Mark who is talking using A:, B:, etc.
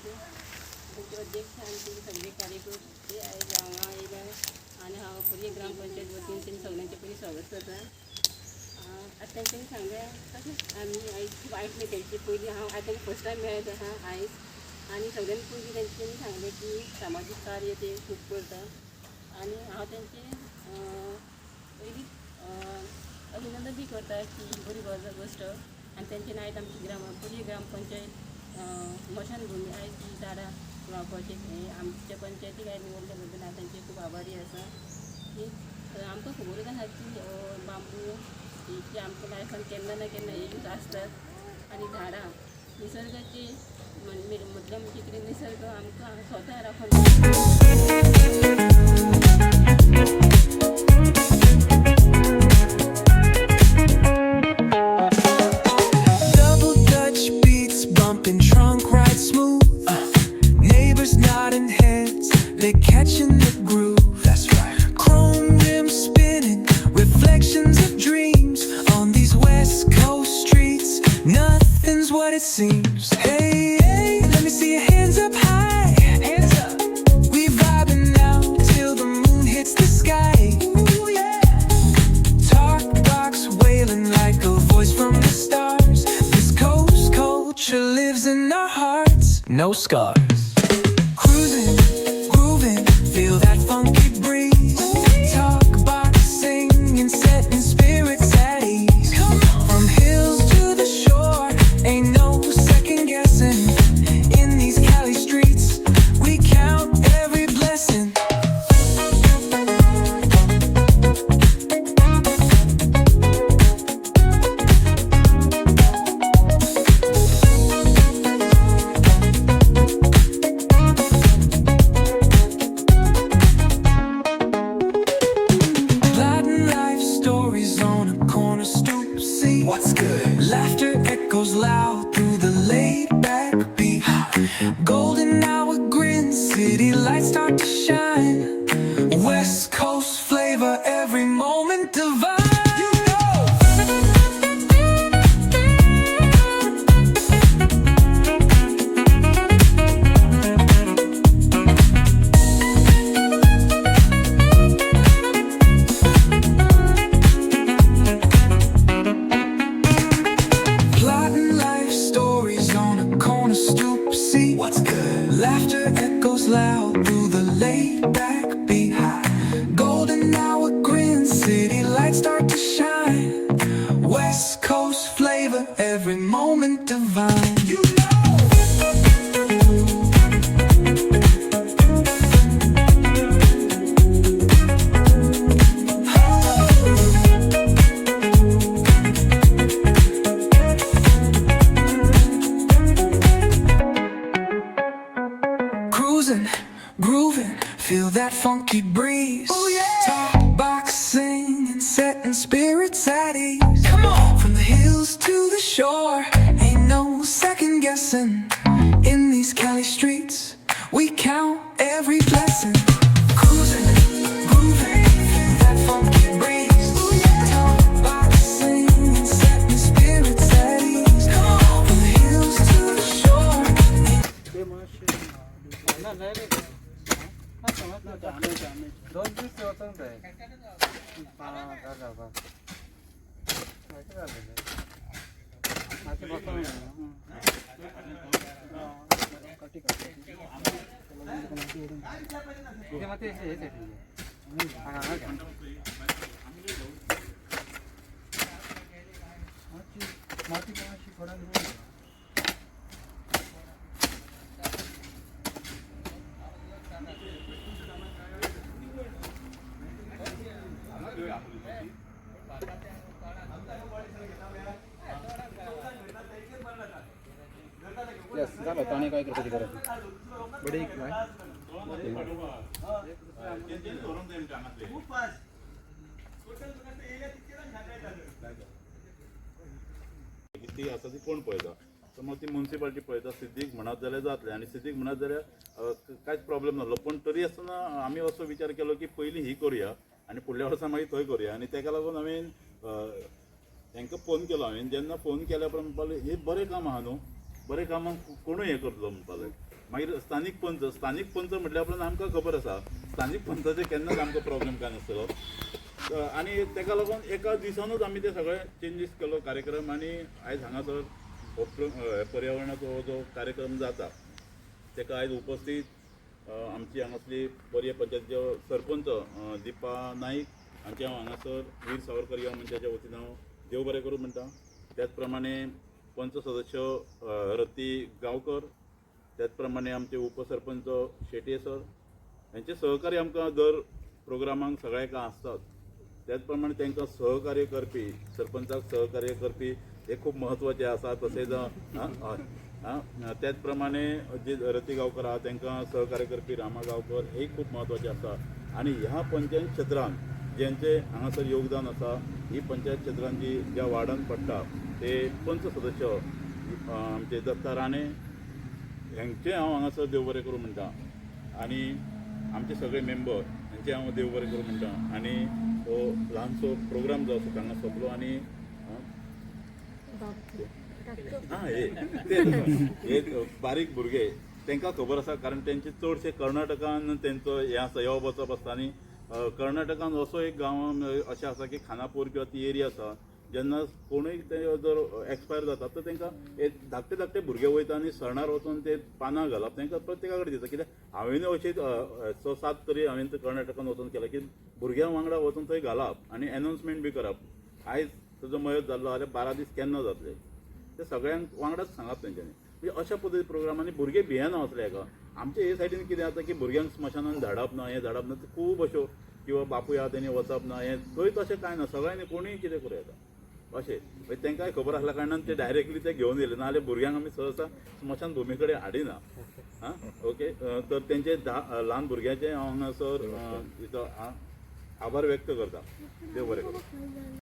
A: पंचायत त्यांचे अध्यक्ष आणि ते सगळे कार्यकर्ते आहे गांवा येयला आणि हांव पुरी ग्रामपंचायत वतीन त्यांनी सगळ्यांचे पयलीं स्वागत करता आतां तेंच्यांनी सांगल्या तशेंच आमी आयज खूब आयकलें तेंचे पयलीं हांव आतां फस्ट टायम मेळत आहा आयज आनी सगळ्यांनी पयलीं तेंच्यांनी सांगलें की सामाजीक कार्य ते खूब करता आनी हांव तेंचे पयलीं अभिनंदन बी करता की बरी गोष्ट. गोश्ट आनी तेंच्यानी आयज आमची ग्राम पुरी ग्रामपंचायत मशानभुमी आहे ती झाडां लावपाचें हें आमच्या पंचायती काय निवडल्या बद्दल हांव तेंचे खूब आभारी आसा की आमकां खबर आसा की बांबू ही की आमच्या लायफान केन्ना ना केन्ना यूज आसतात आनी झाडां निसर्गाची म्हटल्यार म्हणजे कितें निसर्ग आमकां स्वता राखून
B: catching the groove. That's right. Chrome rims spinning, reflections of dreams on these West Coast streets. Nothing's what it seems. Hey, hey, let me see your hands up high. Hands up. We vibing now till the moon hits the sky. Ooh, yeah. Talk box wailing like a voice from the stars. This coast culture lives in our hearts, no scars feel that funk echoes loud through the laid back beat. Golden hour grin, city lights start to shine. West that funky breeze. Oh yeah! Talk boxing and setting spirits at ease. Come on! From the hills to the shore, ain't no second guessing. In these Cali streets, we count every blessing. Cruising, grooving, feel that funky breeze. Oh yeah! Talk boxing and setting spirits at ease. Come on! From the hills to the shore,
C: दोन दीस वचूंक जाय पांच जावपा मातशें जालें मातशें बसूंक कितें मातशें हे सेटींग हांगा हांगा घे. मातशी माती मातशी कोणाक घेवन यो.
D: झालं पाणी काय करतो ती करत काय
E: ती आसा ती कोण पळयता समज ती म्युन्सिपालिटी पळयता सिद्धीक म्हणत जाल्यार जातलें आनी सिद्धीक म्हणत जाल्यार कांयच प्रॉब्लेम नासलो पण तरी आसतना आमी असो विचार केलो की पयलीं ही करुया आनी फुडल्या वर्सा मागीर थंय करुया आनी तेका लागून हांवें तेंकां तांकां फोन केलो हांवें जेन्ना फोन केल्या उपरांत म्हणपाक हे बरें काम आहा. न्हू बरें कामांक कोणूय हें करतलो म्हणपाक जाय. मागीर स्थानीक पंच स्थानीक पंच म्हटल्या उपरांत आमकां खबर आसा. स्थानीक पंचाचे केन्नाच आमकां प्रॉब्लेम काय नासतलो. आनी तेका लागून एका दिसानूच आमी ते सगळे चेंजीस केलो कार्यक्रम आनी आयज हांगासर हो पर्यावरणाचो हो जो कार्यक्रम जाता तेका आयज उपस्थित आमची हांगासली पर्या पंचायतीचो सरपंच दिपा नाईक हांचे हांव हांगासर वीर सावरकर या मंचाच्या वतीन हांव देव बरें करूं म्हणटा. त्याच प्रमाणे पंच सदस्य रती गांवकर त्याच प्रमाणे आमचे उपसरपंच शेटये सर यांचे सहकार्य आमकां दर प्रोग्रामांक सगळ्याक आसतात त्याच प्रमाणे तांकां सहकार्य करपी सरपंचाक सहकार्य करपी हे खूब महत्त्वाचे आसा तसेच अ, आं, त्याच प्रमाणे जे रती गांवकर आहा तांकां सहकार्य करपी रामा गांवकर हे खूब महत्त्वाचे आसा आनी ह्या पंचायत क्षेत्रांत जेंचे हांगासर योगदान आसा ही पंचायत क्षेत्रांत जी ज्या वार्डान पडटा ते पंच सदस्य आमचे दत्ता राणे हेंचे हांव हांगासर देव बरें करूं म्हणटा. आनी आमचे सगळे मेंबर हेंचे हांव देव बरें करूं म्हणटा. आनी हो ल्हानसो प्रोग्राम जो आसा हांगा सोंपलो आनी हां बारीक भुरगे तांकां खबर आसा कारण तेंचे चडशे कर्नाटकान तेंचो हे आसा यो वचप आसता आनी कर्नाटकान असो एक गांव अशें आसा की खानापूर किंवा ती एरिया आसा जेन्ना कोणूय ते जर एक्सपायर जाता तर तांकां एक धाकटे धाकटे भुरगे वयता आनी सरणार वचून ते पानां घालप. तांकां प्रत्येका कडेन दिता कित्याक? हांवें अशी स सात तरी हांवें कर्नाटकान वचून केला की भुरग्यां वांगडा वचून थंय घालप आनी एनाउंसमेंट बी करप. आयज तुजो मयत जाल्लो जाल्यार बारा दीस केन्ना जातले? ते सगळ्यांक वांगडाच सांगप तेंच्यांनी. म्हणजे अशा पद्दती प्रोग्रामांनी भुरगे भियेना वचले हेका. आमच्या हे सायडीन कितें जाता की भुरग्यांक स्मशानान धाडप ना हें धाडप ना खूब अश्यो किंवा बापूय आहा तेणी वचप ना हें थंय तशें कांय ना सगळ्यांनी कोणूय कितें करूं येता. अशें. मागीर खबर आसल्या कारणान ते डायरेक्टली ते घेवन येले नाजाल्यार भुरग्यांक आमी सहसा स्मशान भुमी कडेन हाडिना. आं ओके? तर तेंचे धा ल्हान भुरग्याचे हांव हांगासर आभार व्यक्त करता. देव बरें करूं.